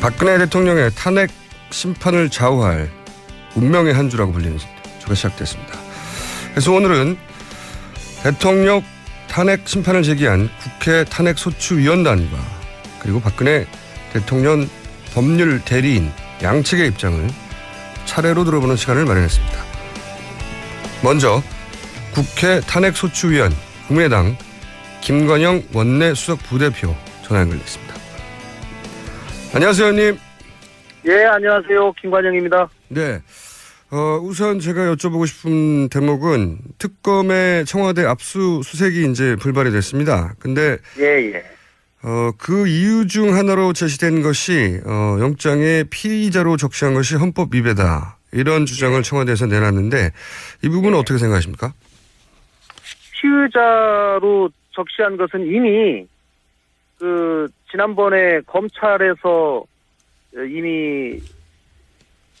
박근혜 대통령의 탄핵 심판을 좌우할 운명의 한 주라고 불리는 주가 시작됐습니다. 그래서 오늘은 대통령 탄핵 심판을 제기한 국회 탄핵소추위원단과 그리고 박근혜 대통령 법률 대리인 양측의 입장을 차례로 들어보는 시간을 마련했습니다. 먼저 국회 탄핵소추위원 국민의당 김관영 원내 수석 부대표 전화 연결됐습니다. 안녕하세요, 의원님. 예, 안녕하세요. 김관영입니다. 네. 어, 우선 제가 여쭤보고 싶은 대목은 특검의 청와대 압수수색이 이제 불발이 됐습니다. 근데 예, 예. 어, 그 이유 중 하나로 제시된 것이 어, 영장에 피의자로 적시한 것이 헌법 위배다. 이런 주장을 청와대에서 내놨는데 이 부분은 어떻게 생각하십니까? 피의자로 적시한 것은 이미 그 지난번에 검찰에서 이미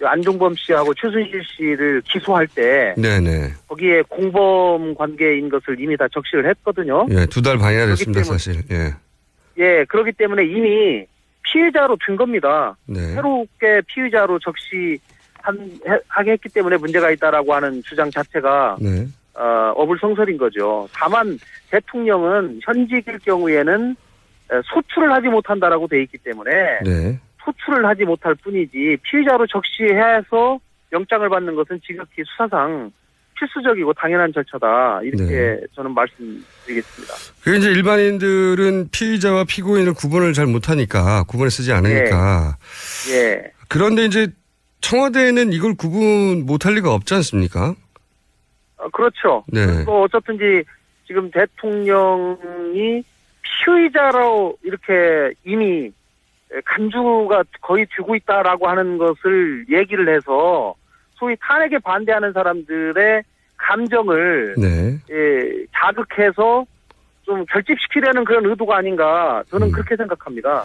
안종범 씨하고 최순실 씨를 기소할 때 네네. 거기에 공범 관계인 것을 이미 다 적시를 했거든요. 예, 두 달 반이나 됐습니다, 때문에- 사실. 예. 예, 그렇기 때문에 이미 피의자로 든 겁니다. 네. 새롭게 피의자로 적시 한, 해- 하게 했기 때문에 문제가 있다라고 하는 주장 자체가 네. 어, 어불성설인 거죠. 다만 대통령은 현직일 경우에는 에, 소출을 하지 못한다라고 돼 있기 때문에 네. 소출을 하지 못할 뿐이지 피의자로 적시해서 영장을 받는 것은 지극히 수사상 필수적이고 당연한 절차다 이렇게 네. 저는 말씀드리겠습니다. 그 이제 일반인들은 피의자와 피고인을 구분을 잘 못하니까 구분을 쓰지 않으니까 예, 그런데 이제 청와대에는 이걸 구분 못할 리가 없지 않습니까? 어, 그렇죠. 네. 뭐 어쨌든지 지금 대통령이 피의자로 이렇게 이미 간주가 거의 되고 있다라고 하는 것을 얘기를 해서 소위 탄핵에 반대하는 사람들의 감정을 네. 예, 자극해서 좀 결집시키려는 그런 의도가 아닌가 저는 음. 그렇게 생각합니다.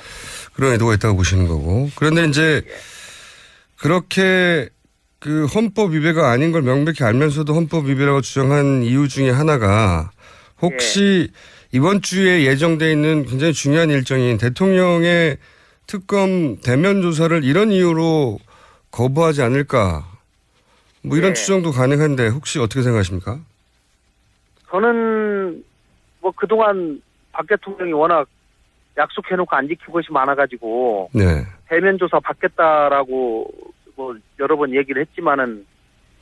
그런 의도가 있다고 보시는 거고. 그런데 이제 그렇게 그 헌법 위배가 아닌 걸 명백히 알면서도 헌법 위배라고 주장한 이유 중에 하나가 혹시 이번 주에 예정돼 있는 굉장히 중요한 일정인 대통령의 특검 대면 조사를 이런 이유로 거부하지 않을까 뭐 이런 네. 추정도 가능한데 혹시 어떻게 생각하십니까? 저는 뭐 그동안 박 대통령이 워낙 약속해놓고 안 지키고 것이 많아가지고 네. 대면 조사 받겠다라고 뭐 여러 번 얘기를 했지만은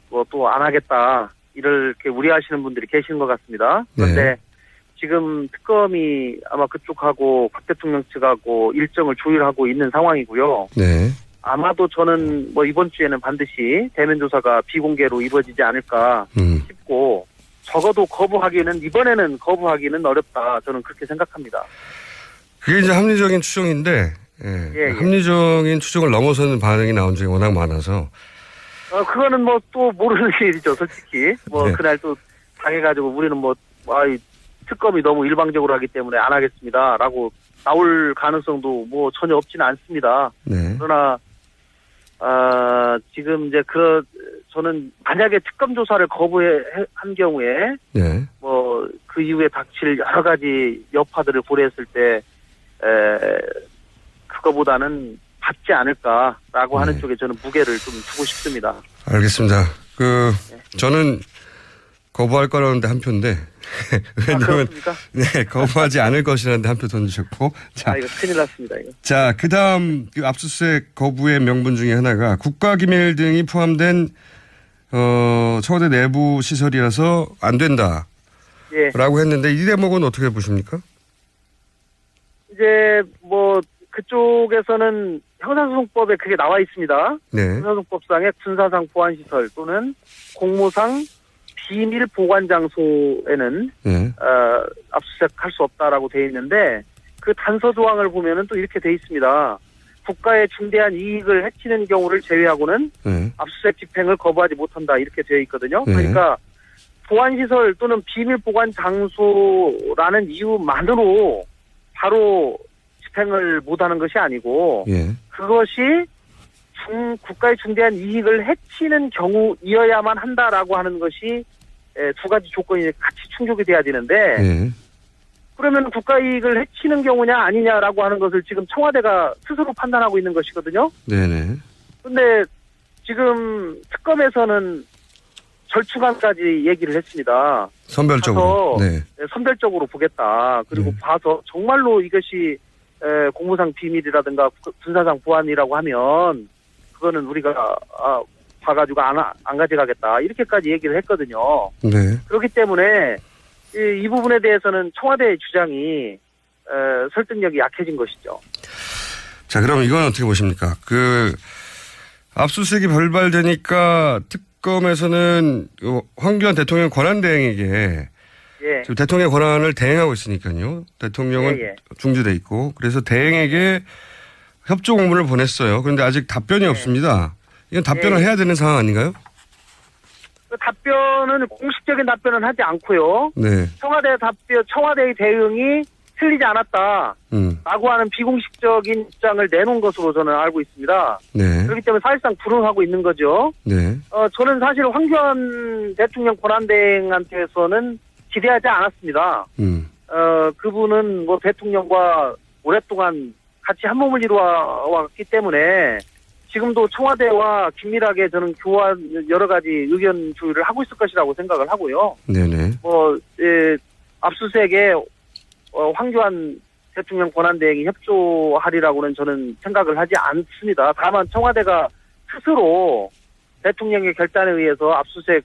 뭐 또 안 하겠다 이렇게 우려하시는 분들이 계신 것 같습니다. 그런데 네. 지금 특검이 아마 그쪽하고 박 대통령 측하고 일정을 조율하고 있는 상황이고요. 네. 아마도 저는 뭐 이번 주에는 반드시 대면 조사가 비공개로 이루어지지 않을까 음. 싶고 적어도 거부하기는 이번에는 거부하기는 어렵다 저는 그렇게 생각합니다. 그게 이제 합리적인 추정인데 예, 예, 예. 합리적인 추정을 넘어서는 반응이 나온 적이 워낙 많아서 어, 그거는 뭐 또 모르는 일이죠, 솔직히. 뭐, 네. 그날 또 당해가지고 우리는 뭐, 아, 이 특검이 너무 일방적으로 하기 때문에 안 하겠습니다. 라고 나올 가능성도 뭐 전혀 없지는 않습니다. 네. 그러나, 아, 지금 이제 그, 저는 만약에 특검 조사를 거부한 경우에 네. 뭐, 그 이후에 닥칠 여러 가지 여파들을 고려했을 때, 에, 그거보다는 받지 않을까라고 하는 네. 쪽에 저는 무게를 좀 두고 싶습니다. 알겠습니다. 그 네. 저는 거부할 거라는데 한 표인데 아, 왜냐면 그렇습니까? 네 거부하지 않을 것이라는데 한 표 던지셨고 자 아, 이거 큰일 났습니다, 이거. 자, 그 다음 그 압수수색 거부의 명분 중에 하나가 국가기밀 등이 포함된 어, 청와대 내부 시설이라서 안 된다라고 예. 했는데 이 대목은 어떻게 보십니까? 이제, 뭐, 그쪽에서는 형사소송법에 그게 나와 있습니다. 네. 형사소송법상의 군사상 보안시설 또는 공무상 비밀 보관 장소에는, 네. 어, 압수수색 할 수 없다라고 돼 있는데, 그 단서 조항을 보면은 또 이렇게 돼 있습니다. 국가의 중대한 이익을 해치는 경우를 제외하고는 네. 압수수색 집행을 거부하지 못한다 이렇게 되어 있거든요. 네. 그러니까 보안 시설 또는 비밀 보관 장소라는 이유만으로 바로 집행을 못하는 것이 아니고 예. 그것이 중, 국가의 중대한 이익을 해치는 경우이어야만 한다라고 하는 것이 에, 두 가지 조건이 같이 충족이 돼야 되는데 예. 그러면 국가 이익을 해치는 경우냐 아니냐라고 하는 것을 지금 청와대가 스스로 판단하고 있는 것이거든요. 네네. 근데 지금 특검에서는 절충안까지 얘기를 했습니다. 선별적으로. 네. 네, 선별적으로 보겠다. 그리고 네. 봐서 정말로 이것이 에, 공무상 비밀이라든가 부- 군사상 보안이라고 하면 그거는 우리가 아, 봐가지고 안, 하- 안 가져가겠다. 이렇게까지 얘기를 했거든요. 네. 그렇기 때문에 이, 이 부분에 대해서는 청와대의 주장이 에, 설득력이 약해진 것이죠. 자, 그럼 이건 어떻게 보십니까? 그, 압수수색이 벌발되니까 특검에서는 요 황교안 대통령 권한 대행에게 예, 지금 대통령의 권한을 대행하고 있으니까요. 대통령은 예, 예. 중지돼 있고 그래서 대행에게 협조 공문을 보냈어요. 그런데 아직 답변이 없습니다. 이건 답변을 예. 해야 되는 상황 아닌가요? 그 답변은 공식적인 답변은 하지 않고요. 네. 청와대 답변, 청와대의 대응이 틀리지 않았다. 음. 라고 하는 비공식적인 입장을 내놓은 것으로 저는 알고 있습니다. 네. 그렇기 때문에 사실상 불응하고 있는 거죠. 네. 어, 저는 사실 황교안 대통령 권한대행한테서는 기대하지 않았습니다. 음. 어, 그분은 뭐 대통령과 오랫동안 같이 한 몸을 이루어 왔기 때문에 지금도 청와대와 긴밀하게 저는 교환 여러 가지 의견 조율을 하고 있을 것이라고 생각을 하고요. 네네. 뭐 예, 압수수색에 어, 황교안 대통령 권한대행이 협조하리라고는 저는 생각을 하지 않습니다. 다만 청와대가 스스로 대통령의 결단에 의해서 압수수색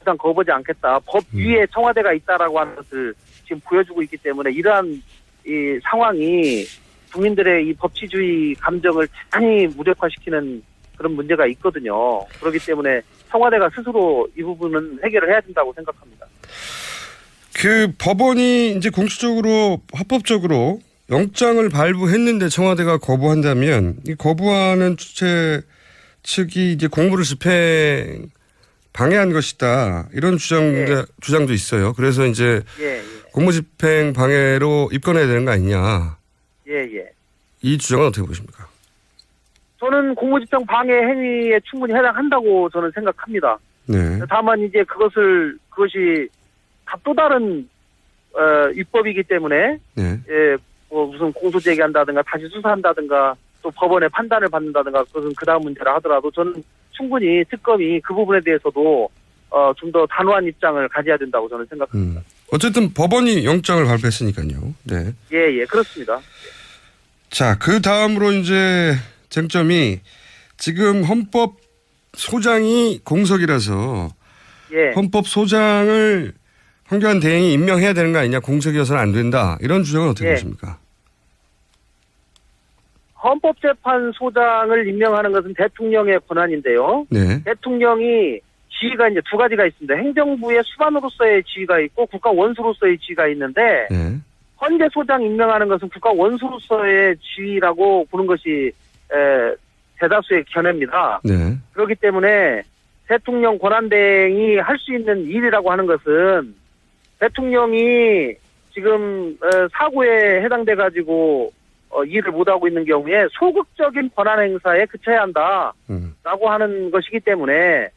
일단 거부하지 않겠다. 법 음. 위에 청와대가 있다라고 하는 것을 지금 보여주고 있기 때문에 이러한 이 상황이 국민들의 이 법치주의 감정을 대단히 무력화시키는 그런 문제가 있거든요. 그렇기 때문에 청와대가 스스로 이 부분은 해결을 해야 된다고 생각합니다. 그 법원이 이제 공식적으로 합법적으로 영장을 발부했는데 청와대가 거부한다면 이 거부하는 주체 측이 이제 공무를 집행 방해한 것이다 이런 주장 예. 주장도 있어요. 그래서 이제 예, 예, 공무집행 방해로 입건해야 되는 거 아니냐 예, 예. 이 주장은 어떻게 보십니까? 저는 공무집행 방해 행위에 충분히 해당한다고 저는 생각합니다. 네, 다만 이제 그것을 그것이 다또 다른 어, 입법이기 때문에 네, 예, 뭐 무슨 공소 제기한다든가 다시 수사한다든가 또 법원의 판단을 받는다든가 그것은 그 다음 문제라 하더라도 저는 충분히 특검이 그 부분에 대해서도 어, 좀 더 단호한 입장을 가져야 된다고 저는 생각합니다. 음. 어쨌든 법원이 영장을 발부했으니까요. 네. 예, 예, 그렇습니다. 자, 그 다음으로 이제 쟁점이 지금 헌법 소장이 공석이라서 예, 헌법 소장을 황교안 대행이 임명해야 되는 거 아니냐 공석이어서는 안 된다 이런 주장은 어떻게 예. 보십니까? 헌법재판소장을 임명하는 것은 대통령의 권한인데요. 네, 대통령이 지위가 이제 두 가지가 있습니다. 행정부의 수반으로서의 지위가 있고 국가 원수로서의 지위가 있는데 네, 헌재 소장 임명하는 것은 국가 원수로서의 지위라고 보는 것이 에, 대다수의 견해입니다. 네, 그렇기 때문에 대통령 권한대행이 할 수 있는 일이라고 하는 것은 대통령이 지금 어, 사고에 해당돼 가지고 어, 일을 못 하고 있는 경우에 소극적인 권한 행사에 그쳐야 한다라고 음, 하는 것이기 때문에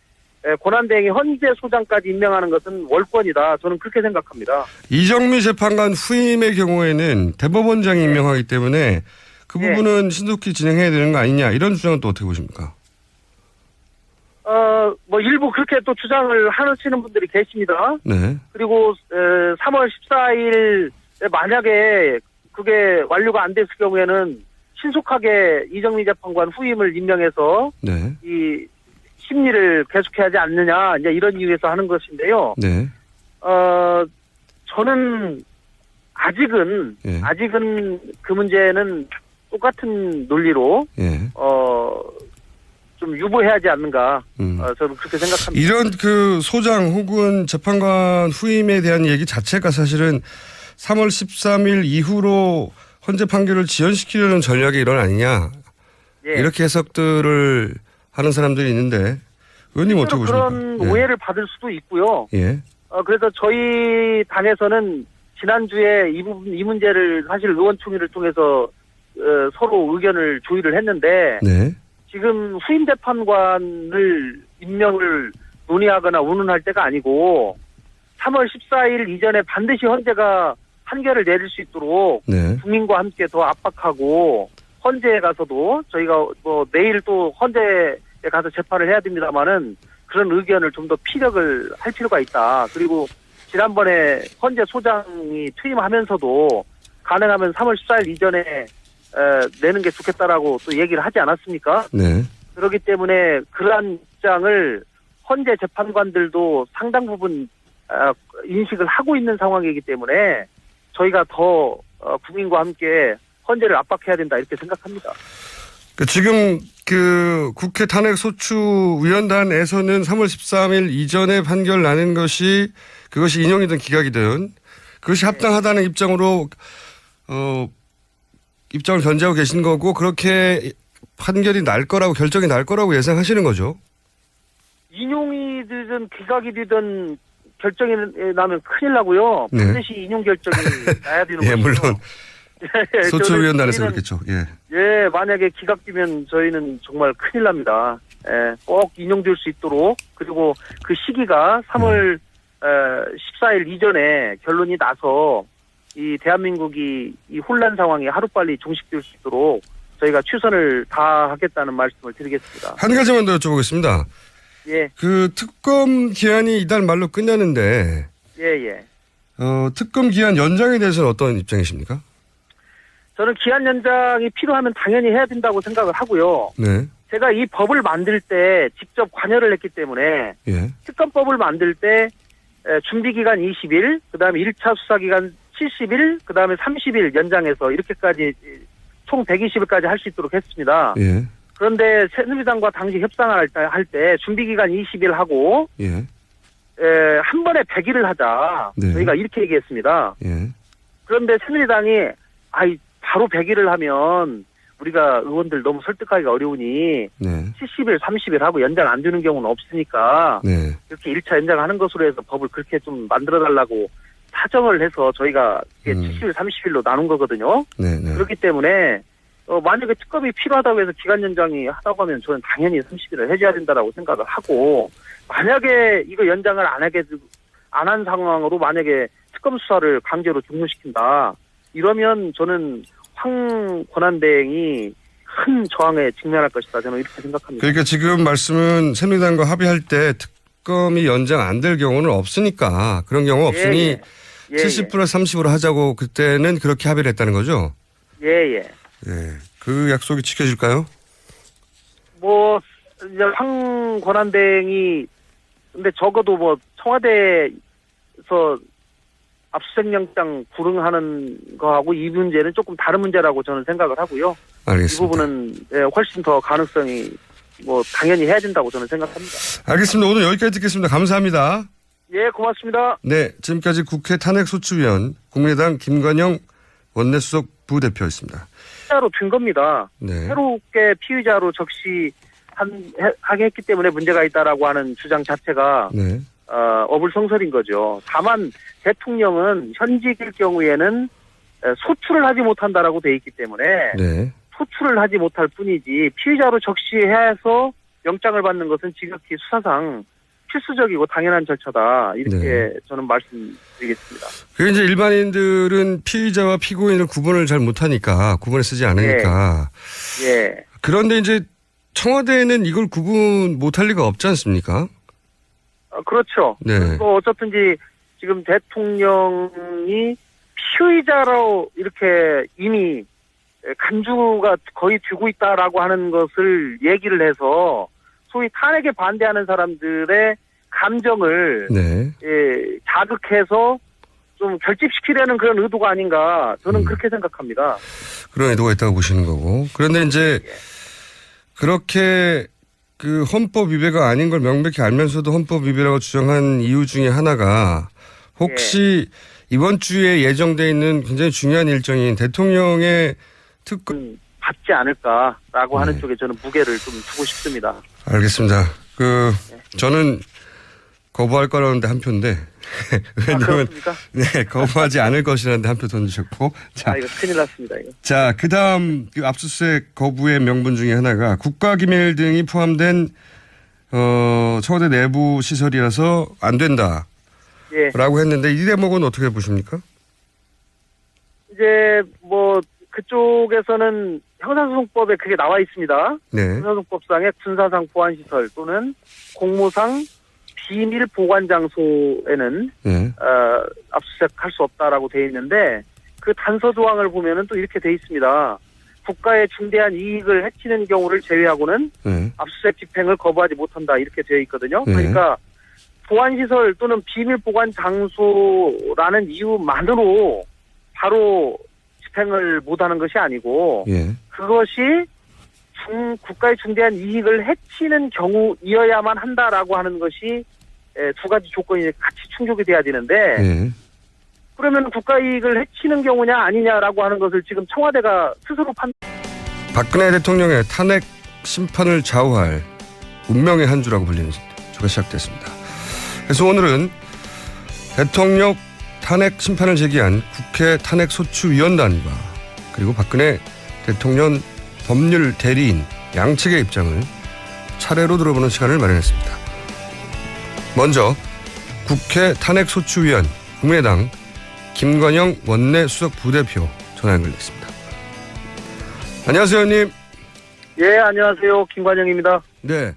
에, 권한대행이 헌재 소장까지 임명하는 것은 월권이다. 저는 그렇게 생각합니다. 이정미 재판관 후임의 경우에는 대법원장이 임명하기 때문에 그 예. 부분은 신속히 진행해야 되는 거 아니냐 이런 주장은 또 어떻게 보십니까? 어, 뭐 일부 그렇게 또 주장을 하시는 분들이 계십니다. 네, 그리고 에, 3월 14일 만약에 그게 완료가 안 됐을 경우에는 신속하게 이정미 재판관 후임을 임명해서 네, 이 심리를 계속해야 하지 않느냐 이제 이런 이유에서 하는 것인데요. 네, 어 저는 아직은 예. 아직은 그 문제는 똑같은 논리로 예, 어좀 유보해야지 않는가 음. 어, 저는 그렇게 생각합니다. 이런 그 소장 혹은 재판관 후임에 대한 얘기 자체가 사실은 3월 13일 이후로 헌재 판결을 지연시키려는 전략의 일환 아니냐 예. 이렇게 해석들을 하는 사람들이 있는데 의원님 어떻게 보십니까? 그런 오해를 받을 수도 있고요. 예. 예. 어, 그래서 저희 당에서는 지난주에 이 부분, 이 문제를 사실 의원총회를 통해서 어, 서로 의견을 조율을 했는데 네. 지금 후임 재판관을 임명을 논의하거나 운운할 때가 아니고 3월 14일 이전에 반드시 헌재가 판결을 내릴 수 있도록 네. 국민과 함께 더 압박하고 헌재에 가서도 저희가 뭐 내일 또 헌재에 가서 재판을 해야 됩니다만은 그런 의견을 좀 더 피력을 할 필요가 있다. 그리고 지난번에 헌재 소장이 퇴임하면서도 가능하면 3월 14일 이전에 에, 내는 게 좋겠다라고 또 얘기를 하지 않았습니까? 네. 그렇기 때문에 그러한 입장을 헌재 재판관들도 상당 부분 어, 인식을 하고 있는 상황이기 때문에 저희가 더 어, 국민과 함께 헌재를 압박해야 된다 이렇게 생각합니다. 그 지금 그 국회 탄핵 소추 위원단에서는 3월 13일 이전에 판결 나는 것이 그것이 인용이든 기각이든 그것이 합당하다는 입장으로 어 입장을 견지하고 계신 거고 그렇게 판결이 날 거라고 결정이 날 거라고 예상하시는 거죠. 인용이 되든 기각이 되든 결정이 나면 큰일 나고요. 네. 반드시 인용 결정이 나야 되는 예, 거죠. 물론 예, 소추위원단에서 저는 그렇겠죠. 예. 예, 만약에 기각되면 저희는 정말 큰일 납니다. 예, 꼭 인용될 수 있도록 그리고 그 시기가 3월 에, 14일 이전에 결론이 나서 이 대한민국이 이 혼란 상황이 하루빨리 종식될 수 있도록 저희가 최선을 다하겠다는 말씀을 드리겠습니다. 한 가지만 더 여쭤보겠습니다. 예, 그 특검 기한이 이달 말로 끝나는데 예, 예. 어, 특검 기한 연장에 대해서는 어떤 입장이십니까? 저는 기한 연장이 필요하면 당연히 해야 된다고 생각을 하고요. 네. 제가 이 법을 만들 때 직접 관여를 했기 때문에 예. 특검법을 만들 때 에, 준비 기간 20일, 그 다음에 1차 수사 기간 70일, 그 다음에 30일 연장해서 이렇게까지 총 120일까지 할 수 있도록 했습니다. 예. 그런데 새누리당과 당시 협상을 할 때, 할 때 준비 기간 20일 하고 예. 에, 한 번에 100일을 하자. 네. 저희가 이렇게 얘기했습니다. 예. 그런데 새누리당이 아이 바로 100일을 하면 우리가 의원들 너무 설득하기가 어려우니 네. 70일, 30일 하고 연장 안 되는 경우는 없으니까 네. 이렇게 1차 연장하는 것으로 해서 법을 그렇게 좀 만들어 달라고 사정을 해서 저희가 이게 음. 70일, 30일로 나눈 거거든요. 네. 네. 그렇기 때문에 어, 만약에 특검이 필요하다고 해서 기간 연장이 하다고 하면 저는 당연히 30일을 해줘야 된다라고 생각을 하고 만약에 이거 연장을 안 하게 안 한 상황으로 만약에 특검 수사를 강제로 종료시킨다 이러면 저는 황 권한대행이 큰 저항에 직면할 것이다 저는 이렇게 생각합니다. 그러니까 지금 말씀은 새누리당과 합의할 때 특검이 연장 안 될 경우는 없으니까 그런 경우 없으니 예, 예. 70 플러스 30으로 하자고 그때는 그렇게 합의를 했다는 거죠. 예, 예. 예. 그 약속이 지켜질까요? 뭐 이제 황 권한대행이 근데 적어도 뭐 청와대에서 압수수색영장 불응하는 거하고 이 문제는 조금 다른 문제라고 저는 생각을 하고요. 이 알겠습니다. 부분은 예, 훨씬 더 가능성이 뭐 당연히 해야 된다고 저는 생각합니다. 알겠습니다. 오늘 여기까지 듣겠습니다. 감사합니다. 예, 고맙습니다. 네. 지금까지 국회 탄핵소추위원 국민의당 김관영 원내수석 부대표였습니다. 피의자로 된 겁니다. 네. 새롭게 피의자로 적시 한, 해- 하게 했기 때문에 문제가 있다라고 하는 주장 자체가 네. 어, 어불성설인 거죠. 다만 대통령은 현직일 경우에는 에, 소출을 하지 못한다라고 돼 있기 때문에 네. 소출을 하지 못할 뿐이지 피의자로 적시해서 영장을 받는 것은 지극히 수사상 필수적이고 당연한 절차다 이렇게 네. 저는 말씀드리겠습니다. 그 이제 일반인들은 피의자와 피고인을 구분을 잘 못하니까 구분을 쓰지 않으니까 예, 그런데 이제 청와대에는 이걸 구분 못할 리가 없지 않습니까? 어, 그렇죠. 네. 뭐 어쨌든지 지금 대통령이 피의자로 이렇게 이미 간주가 거의 되고 있다라고 하는 것을 얘기를 해서 소위 탄핵에 반대하는 사람들의 감정을 네. 예, 자극해서 좀 결집시키려는 그런 의도가 아닌가 저는 음. 그렇게 생각합니다. 그런 의도가 있다고 보시는 거고. 그런데 이제 그렇게 그 헌법 위배가 아닌 걸 명백히 알면서도 헌법 위배라고 주장한 이유 중에 하나가 혹시 이번 주에 예정돼 있는 굉장히 중요한 일정인 대통령의 음, 받지 않을까라고 하는 네. 쪽에 저는 무게를 좀 두고 싶습니다. 알겠습니다. 그 저는 거부할 거라는데 한 표인데 아, 왜냐면 그렇습니까? 네 거부하지 않을 것이라는데 한 표 던지셨고 자 아, 이거 큰일 났습니다, 이거. 자, 그 다음 그 압수수색 거부의 명분 중에 하나가 국가기밀 등이 포함된 어, 청와대 내부 시설이라서 안 된다. 예. 했는데 이 대목은 어떻게 보십니까? 이제 뭐 그쪽에서는 형사소송법에 그게 나와 있습니다. 네. 형사소송법상의 군사상 보안시설 또는 공무상 비밀 보관 장소에는 네. 어, 압수수색할 수 없다라고 돼 있는데 그 단서 조항을 보면은 또 이렇게 돼 있습니다. 국가의 중대한 이익을 해치는 경우를 제외하고는 네. 압수수색 집행을 거부하지 못한다 이렇게 되어 있거든요. 네. 그러니까 보안 시설 또는 비밀 보관 장소라는 이유만으로 바로 집행을 못하는 것이 아니고 예. 그것이 중, 국가의 중대한 이익을 해치는 경우이어야만 한다라고 하는 것이 에, 두 가지 조건이 같이 충족이 돼야 되는데 예. 그러면 국가 이익을 해치는 경우냐 아니냐라고 하는 것을 지금 청와대가 스스로 판 박근혜 대통령의 탄핵 심판을 좌우할 운명의 한 주라고 불리는 주가 시작됐습니다. 그래서 오늘은 대통령 탄핵 심판을 제기한 국회 탄핵 소추위원단과 그리고 박근혜 대통령 법률 대리인 양측의 입장을 차례로 들어보는 시간을 마련했습니다. 먼저 국회 탄핵소추위원 국민의당 김관영 원내 수석 부대표 전화 연결됐습니다. 안녕하세요, 의원님. 예 안녕하세요 김관영입니다. 네.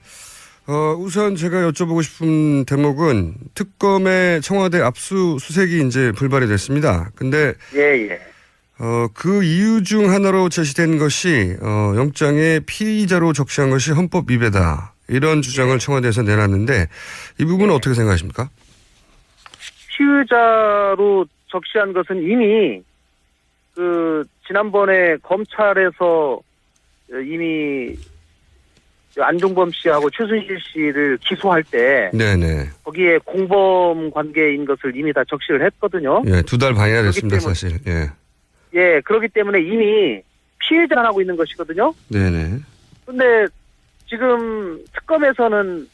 어, 우선 제가 여쭤보고 싶은 대목은 특검의 청와대 압수수색이 이제 불발이 됐습니다. 근데, 예 예 어, 그 이유 중 하나로 제시된 것이, 어, 영장에 피의자로 적시한 것이 헌법 위배다. 이런 주장을 청와대에서 내놨는데, 이 부분은 어떻게 생각하십니까? 피의자로 적시한 것은 이미 그 지난번에 검찰에서 이미 안종범 씨하고 최순실 씨를 기소할 때 네네. 거기에 공범 관계인 것을 이미 다 적시를 했거든요. 예, 두 달 반이나 됐습니다, 때문에- 사실. 예. 예, 그렇기 때문에 이미 피해자를 하고 있는 것이거든요. 네네. 근데 지금 특검에서는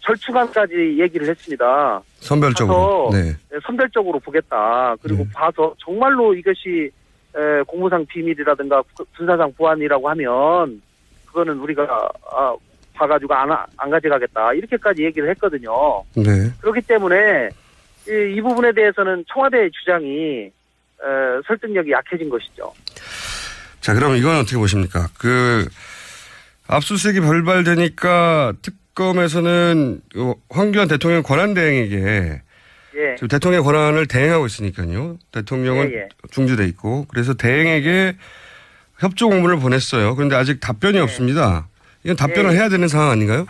절충안까지 얘기를 했습니다. 선별적으로. 네. 예, 선별적으로 보겠다. 그리고 네. 봐서 정말로 이것이 에, 공무상 비밀이라든가 구- 군사상 보안이라고 하면 그거는 우리가 아, 봐가지고 안, 하- 안 가져가겠다. 이렇게까지 얘기를 했거든요. 네. 그렇기 때문에 이, 이 부분에 대해서는 청와대의 주장이 에, 설득력이 약해진 것이죠. 자, 그럼 이건 어떻게 보십니까? 그, 압수수색이 발발되니까 특검에서는 어, 황교안 대통령 권한 대행에게 예, 지금 대통령의 권한을 대행하고 있으니까요. 대통령은 예, 예. 중지돼 있고 그래서 대행에게 협조 공문을 보냈어요. 그런데 아직 답변이 없습니다. 이건 답변을 예. 해야 되는 상황 아닌가요?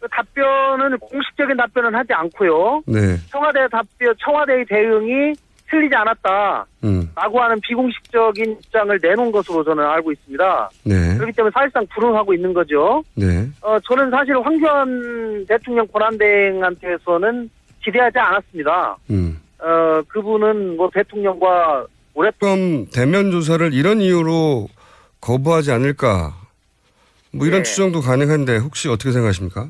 그 답변은 공식적인 답변은 하지 않고요. 네. 청와대 답변, 청와대의 대응이 틀리지 않았다라고 음. 하는 비공식적인 입장을 내놓은 것으로 저는 알고 있습니다. 네. 그렇기 때문에 사실상 불응하고 있는 거죠. 네. 어, 저는 사실 황교안 대통령 권한대행한테서는 기대하지 않았습니다. 음. 어, 그분은 뭐 대통령과 특검 대면 조사를 이런 이유로 거부하지 않을까? 뭐 이런 네. 추정도 가능한데 혹시 어떻게 생각하십니까?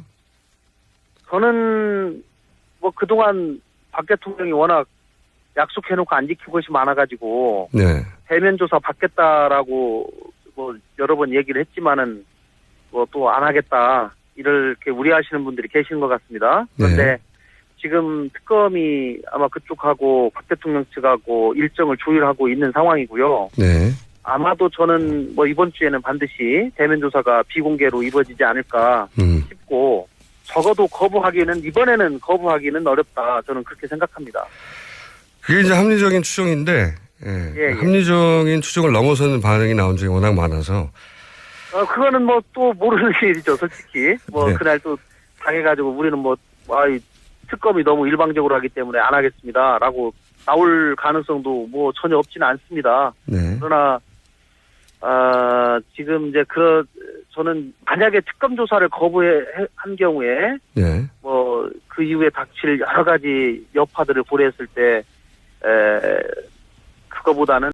저는 뭐 그동안 박 대통령이 워낙 약속해놓고 안 지킨 것이 많아가지고 네. 대면 조사 받겠다라고 뭐 여러 번 얘기를 했지만은 뭐 또 안 하겠다 이렇게 우려하시는 분들이 계시는 것 같습니다. 그런데 네. 지금 특검이 아마 그쪽하고 박 대통령 측하고 일정을 조율하고 있는 상황이고요. 네. 아마도 저는 뭐 이번 주에는 반드시 대면 조사가 비공개로 이루어지지 않을까 음. 싶고 적어도 거부하기는 이번에는 거부하기는 어렵다 저는 그렇게 생각합니다. 그게 이제 합리적인 추정인데, 예. 예, 예. 합리적인 추정을 넘어서는 반응이 나온 적이 워낙 많아서, 어 그거는 뭐 또 모르는 일이죠 솔직히 뭐 네. 그날 또 당해가지고 우리는 뭐 아 이 특검이 너무 일방적으로 하기 때문에 안 하겠습니다 라고 나올 가능성도 뭐 전혀 없지는 않습니다. 네. 그러나 아 지금 이제 그 저는 만약에 특검 조사를 거부한 경우에 네. 뭐 그 이후에 닥칠 여러 가지 여파들을 고려했을 때 에, 그거보다는